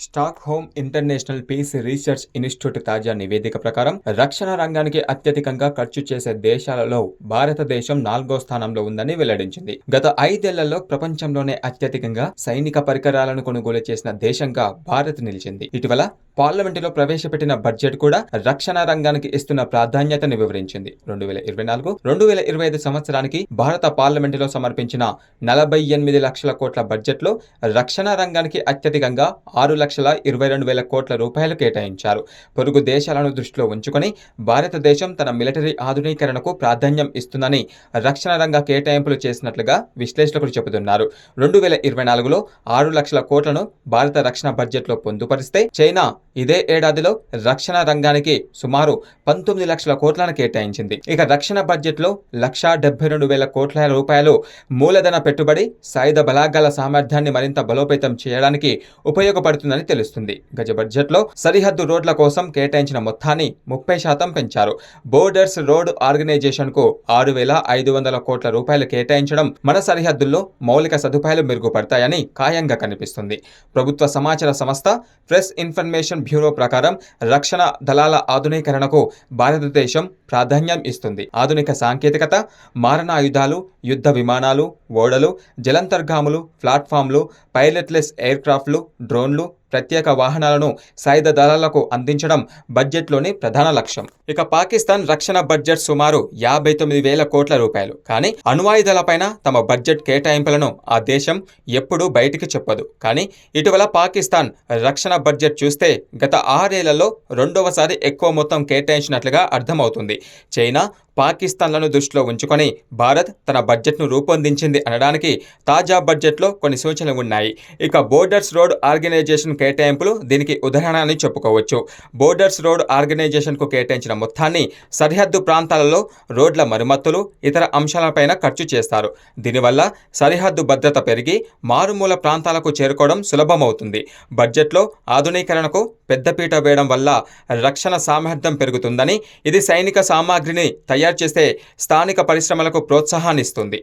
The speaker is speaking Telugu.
Stockholm International Peace Research Institute తాజా నివేదిక ప్రకారం రక్షణ రంగానికి అత్యధికంగా ఖర్చు చేసే దేశాలలో భారతదేశం నాలుగో స్థానంలో ఉందని వెల్లడించింది. గత ఐదేళ్ళలో ప్రపంచంలోనే అత్యధికంగా సైనిక పరికరాలను కొనుగోలు చేసిన దేశంగా భారత్ నిలిచింది. ఇటీవల పార్లమెంటులో ప్రవేశపెట్టిన బడ్జెట్ కూడా రక్షణ రంగానికి ఇస్తున్న ప్రాధాన్యతను వివరించింది. రెండు వేల ఇరవై నాలుగు రెండు వేల ఇరవై ఐదు సంవత్సరానికి భారత పార్లమెంటులో సమర్పించిన నలభై ఎనిమిది లక్షల కోట్ల బడ్జెట్లో రక్షణ రంగానికి అత్యధికంగా ఆరు లక్షల ఇరవై రెండు వేల కోట్ల రూపాయలు కేటాయించారు. పొరుగు దేశాలను దృష్టిలో ఉంచుకొని భారతదేశం తన మిలిటరీ ఆధునీకరణకు ప్రాధాన్యం ఇస్తుందని రక్షణ రంగ కేటాయింపులు చేసినట్లుగా విశ్లేషకులు చెబుతున్నారు. రెండు వేల ఇరవై నాలుగులో ఆరు లక్షల కోట్లను భారత రక్షణ బడ్జెట్లో పొందుపరిస్తే చైనా ఇదే ఏడాదిలో రక్షణ రంగానికి సుమారు పంతొమ్మిది లక్షల కోట్లను కేటాయించింది. ఇక రక్షణ బడ్జెట్లో లక్షా డెబ్బై రెండు వేల కోట్ల రూపాయలు మూలధన పెట్టుబడి సాయుధ బలాగాల సామర్థ్యాన్ని మరింత బలోపేతం చేయడానికి ఉపయోగపడుతుందని తెలుస్తుంది. గజ బడ్జెట్లో సరిహద్దు రోడ్ల కోసం కేటాయించిన మొత్తాన్ని ముప్పై శాతం పెంచారు. బోర్డర్స్ రోడ్ ఆర్గనైజేషన్కు ఆరు వేల ఐదు వందల కోట్ల రూపాయలు కేటాయించడం మన సరిహద్దుల్లో మౌలిక సదుపాయాలు మెరుగుపడతాయని ఖాయంగా కనిపిస్తుంది. ప్రభుత్వ సమాచార సంస్థ ప్రెస్ ఇన్ఫర్మేషన్ బ్యూరో ప్రకారం రక్షణ దళాల ఆధునీకరణకు భారతదేశం ప్రాధాన్యం ఇస్తుంది. ఆధునిక సాంకేతికత మారణాయుధాలు యుద్ధ విమానాలు ఓడలు జలంతర్గాములు ప్లాట్ఫామ్లు పైలట్లెస్ ఎయిర్క్రాఫ్ట్లు డ్రోన్లు ప్రత్యేక వాహనాలను సాయుధ దళాలకు అందించడం బడ్జెట్లోని ప్రధాన లక్ష్యం. ఇక పాకిస్తాన్ రక్షణ బడ్జెట్ సుమారు యాభై తొమ్మిది వేల కోట్ల రూపాయలు. కానీ అణువాయుధాలపైన తమ బడ్జెట్ కేటాయింపులను ఆ దేశం ఎప్పుడూ బయటికి చెప్పదు. కానీ ఇటీవల పాకిస్తాన్ రక్షణ బడ్జెట్ చూస్తే గత ఆరేళ్ళలో రెండవసారి ఎక్కువ మొత్తం కేటాయించినట్లుగా అర్థమవుతుంది. చైనా పాకిస్తాన్లను దృష్టిలో ఉంచుకొని భారత్ తన బడ్జెట్ను రూపొందించింది అనడానికి తాజా బడ్జెట్లో కొన్ని సూచనలు ఉన్నాయి. ఇక బోర్డర్స్ రోడ్ ఆర్గనైజేషన్ కేటాయింపులు దీనికి ఉదాహరణ అని చెప్పుకోవచ్చు. బోర్డర్స్ రోడ్ ఆర్గనైజేషన్కు కేటాయించిన మొత్తాన్ని సరిహద్దు ప్రాంతాలలో రోడ్ల మరమ్మతులు ఇతర అంశాలపైన ఖర్చు చేస్తారు. దీనివల్ల సరిహద్దు భద్రత పెరిగి మారుమూల ప్రాంతాలకు చేరుకోవడం సులభమవుతుంది. బడ్జెట్లో ఆధునీకరణకు పెద్దపీట వేయడం వల్ల రక్షణ సామర్థ్యం పెరుగుతుందని ఇది సైనిక సామాగ్రిని తయారు చేసే స్థానిక పరిశ్రమలకు ప్రోత్సాహాన్నిస్తుంది.